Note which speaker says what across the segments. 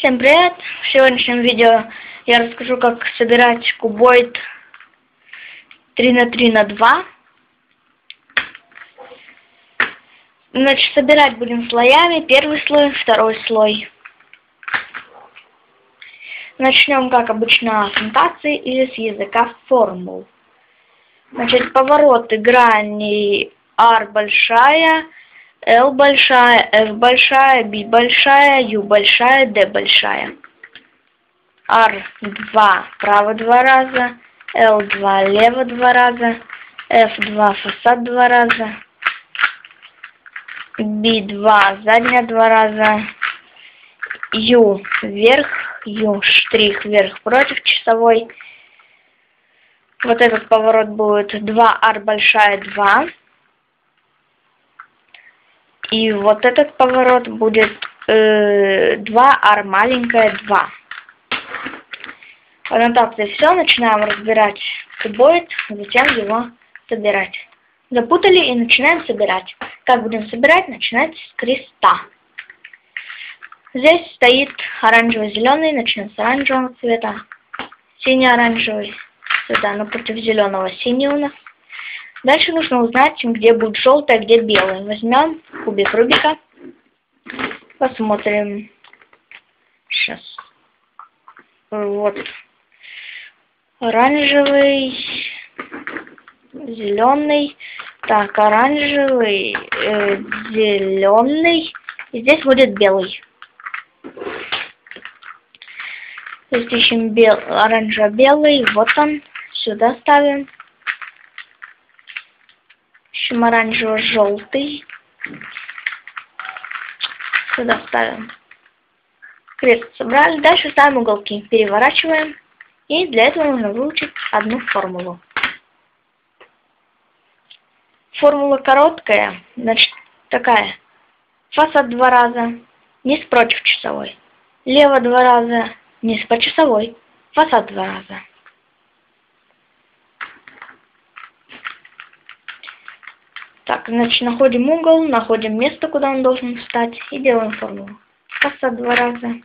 Speaker 1: Всем привет! В сегодняшнем видео я расскажу, как собирать кубоид 3 на 3 на 2. Значит, собирать будем слоями. Первый слой, второй слой. Начнем, как обычно, с аннотации или с языка формул. Значит, повороты грани R большая, L большая, F большая, B большая, U большая, D большая. R2 право два раза, L2 лево два раза, F2 фасад два раза, B2 задняя два раза, U вверх, U штрих вверх против часовой. Вот этот поворот будет 2R большая 2. И вот этот поворот будет э, 2R маленькая 2. В аннотации все, начинаем разбирать кубоид, затем его собирать. Запутали и начинаем собирать. Как будем собирать? Начинать с креста. Здесь стоит оранжево-зеленый, начнем с оранжевого цвета. Синий-оранжевый цвета напротив зеленого синий у нас. Дальше нужно узнать, где будет желтый, а где белый. Возьмем кубик Рубика. Посмотрим. Сейчас. Вот. Оранжевый, зеленый. Так, оранжевый, э, зеленый. И здесь будет белый. Здесь ищем бел, оранжево-белый. Вот он. Сюда ставим ищем оранжево-желтый. Сюда ставим. Крест собрали. Дальше ставим уголки. Переворачиваем. И для этого нужно выучить одну формулу. Формула короткая, значит такая. Фасад два раза, низ против часовой. Лево два раза, низ по часовой. Фасад два раза. Так, значит, находим угол, находим место, куда он должен встать, и делаем формулу. Фасад два раза,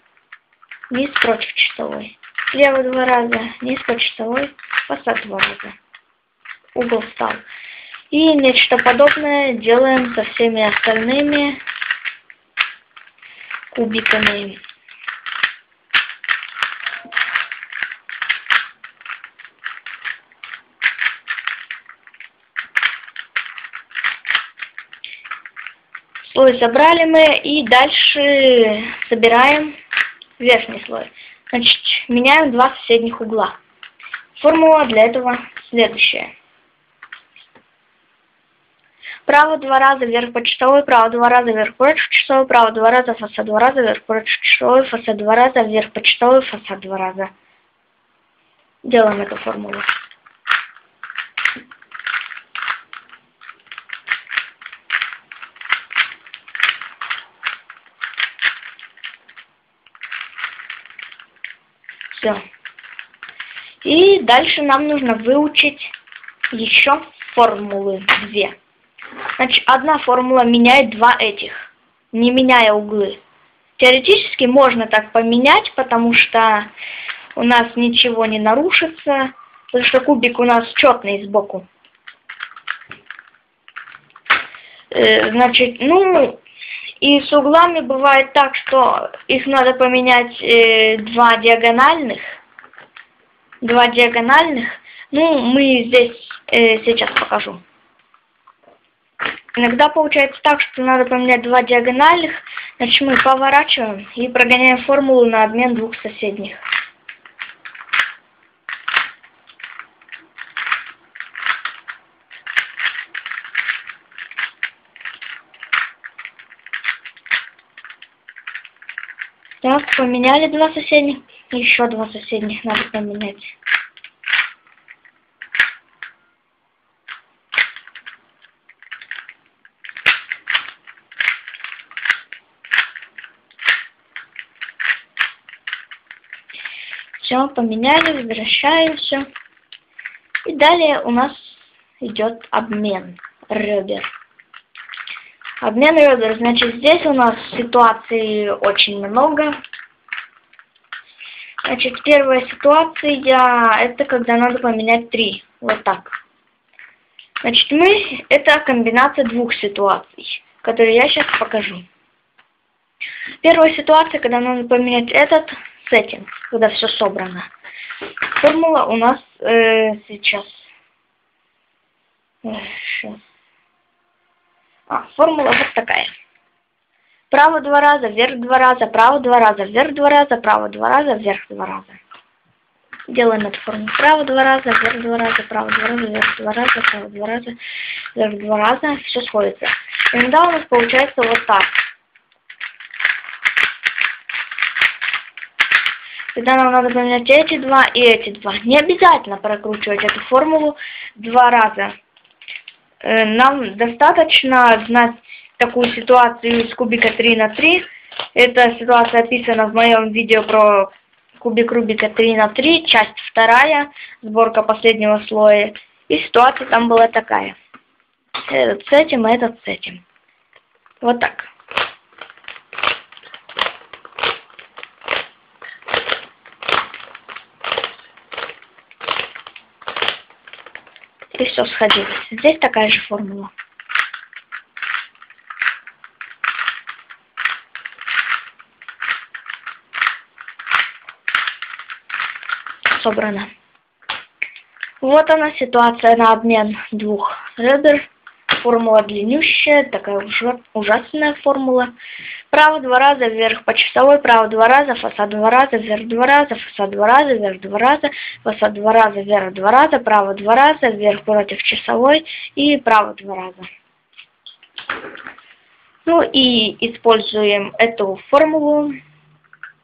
Speaker 1: низ против часовой. Лево два раза, низ по часовой, фасад два раза. Угол встал. И нечто подобное делаем со всеми остальными кубиками. Слой забрали мы и дальше собираем верхний слой. Значит, меняем два соседних угла. Формула для этого следующая. Право два раза вверх по часовой, право два раза вверх против часовой, право два раза, фасад два раза вверх против часовой, фасад два раза вверх по часовой, фасад два раза. Делаем эту формулу. Все. И дальше нам нужно выучить еще формулы две. Значит, одна формула меняет два этих, не меняя углы. Теоретически можно так поменять, потому что у нас ничего не нарушится, потому что кубик у нас четный сбоку. Э, значит, ну, и с углами бывает так, что их надо поменять э, два диагональных. Два диагональных. Ну, мы здесь э, сейчас покажу. Иногда получается так, что надо поменять два диагональных. Значит, мы поворачиваем и прогоняем формулу на обмен двух соседних. Так, поменяли два соседних. Еще два соседних надо поменять. Все, поменяли, возвращаем все. И далее у нас идет обмен ребер. Обмен ребер, значит, здесь у нас ситуаций очень много. Значит, первая ситуация, это когда надо поменять три. Вот так. Значит, мы, это комбинация двух ситуаций, которые я сейчас покажу. Первая ситуация, когда надо поменять этот с этим, когда все собрано. Формула у нас э, сейчас. Э, сейчас. А, формула вот такая. Право два раза, вверх два раза, право два раза, вверх два раза, право два раза, вверх два раза. Делаем эту формулу. Право два раза, вверх два раза, право два раза, вверх два раза, право два раза, вверх два раза. Все сходится. Иногда у нас получается вот так. Тогда нам надо поменять эти два и эти два. Не обязательно прокручивать эту формулу два раза. Э, нам достаточно знать такую ситуацию из кубика 3 на 3. Эта ситуация описана в моем видео про кубик Рубика 3 на 3, часть вторая, сборка последнего слоя. И ситуация там была такая. Этот с этим, этот с этим. Вот так. И все сходилось. Здесь такая же формула. Собрано. Вот она ситуация на обмен двух ребер. Формула длиннющая, такая ужасная формула. Право два раза, вверх по часовой, право два раза, фасад два раза, вверх два раза, фасад два раза, вверх два раза, фасад два раза, вверх два раза, право два раза, вверх против часовой и право два раза. Ну и используем эту формулу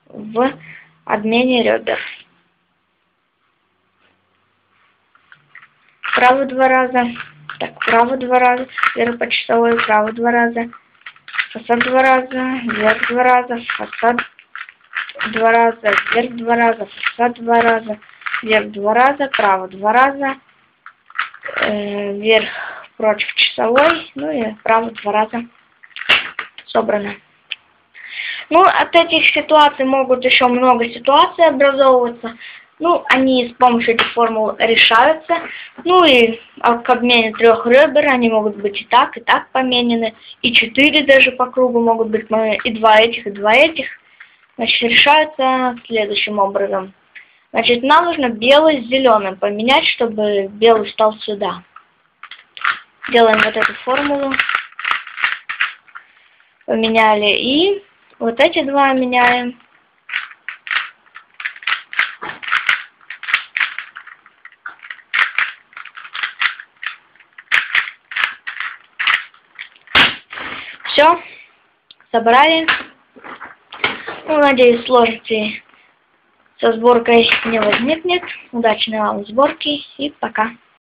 Speaker 1: в обмене ребер. Право два раза, так, право два раза, вверх по часовой, право два раза, фасад два раза, вверх два раза, фасад два раза, вверх два раза, фасад два раза, вверх два раза, право два раза, э, вверх против часовой, ну и право два раза собрано. Ну, от этих ситуаций могут еще много ситуаций образовываться. Ну, они с помощью этих формул решаются. Ну и а к обмене трех ребер они могут быть и так, и так поменены. И четыре даже по кругу могут быть. И два этих, и два этих. Значит, решаются следующим образом. Значит, нам нужно белый с зеленым поменять, чтобы белый стал сюда. Делаем вот эту формулу. Поменяли. И вот эти два меняем. Все, собрали. Ну, надеюсь, сложности со сборкой не возникнет. Удачной вам сборки и пока.